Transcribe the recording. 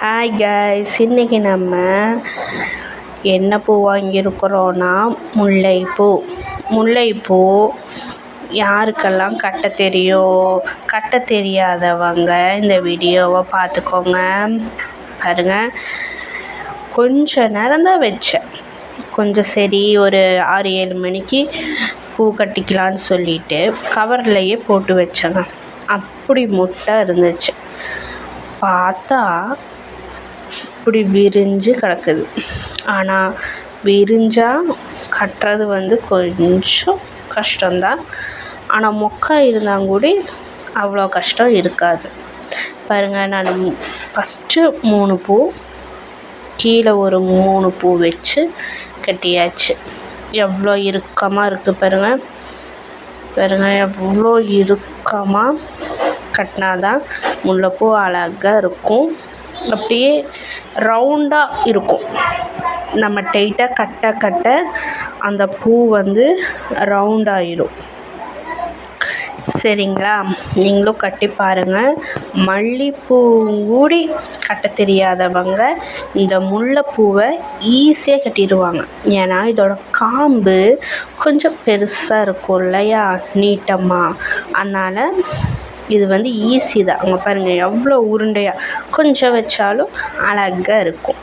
Hi guys இன்றைக்கி நம்ம என்ன பூ வாங்கியிருக்கிறோன்னா முல்லைப்பூ. முல்லைப்பூ யாருக்கெல்லாம் கட்ட தெரியும்? கட்ட தெரியாதவங்க இந்த வீடியோவை பார்த்துக்கோங்க. பாருங்கள் கொஞ்ச நேரம் தான் வச்சேன். கொஞ்சம் சரி ஒரு ஆறு ஏழு மணிக்கு பூ கட்டிக்கலான்னு சொல்லிட்டு கவர்லையே போட்டு வச்சேங்க. அப்படி முட்டை இருந்துச்சு. பார்த்தா இப்படி விரிஞ்சு கிடக்குது. ஆனால் விரிஞ்சால் கட்டுறது வந்து கொஞ்சம் கஷ்டம்தான். ஆனால் மொக்கா இருந்தால் கூட அவ்வளோ கஷ்டம் இருக்காது. பாருங்கள் நான் ஃபஸ்ட்டு மூணு பூ கீழே ஒரு மூணு பூ வச்சு கட்டியாச்சு. எவ்வளோ இறுக்கமாக இருக்குது பாருங்கள் பாருங்கள் எவ்வளோ இறுக்கமாக கட்டினா தான் முல்லைப்பூ அழகாக இருக்கும். அப்படியே ரவுண்டாக இருக்கும். நம்ம டைட்டாக கட்ட கட்ட அந்த பூ வந்து ரவுண்டாயிடும் சரிங்களா? நீங்களும் கட்டி பாருங்கள் மல்லிகைப்பூ கூடி கட்ட தெரியாதவங்க இந்த முல்லைப்பூவை ஈஸியாக கட்டிடுவாங்க. ஏன்னா இதோட காம்பு கொஞ்சம் பெருசாக இருக்கும் இல்லையா? நீட்டமாக அதனால் இது வந்து ஈஸி தான். அங்கே பாருங்கள் எவ்வளோ உருண்டையாக கொஞ்சம் வச்சாலும் அழகா இருக்கும்.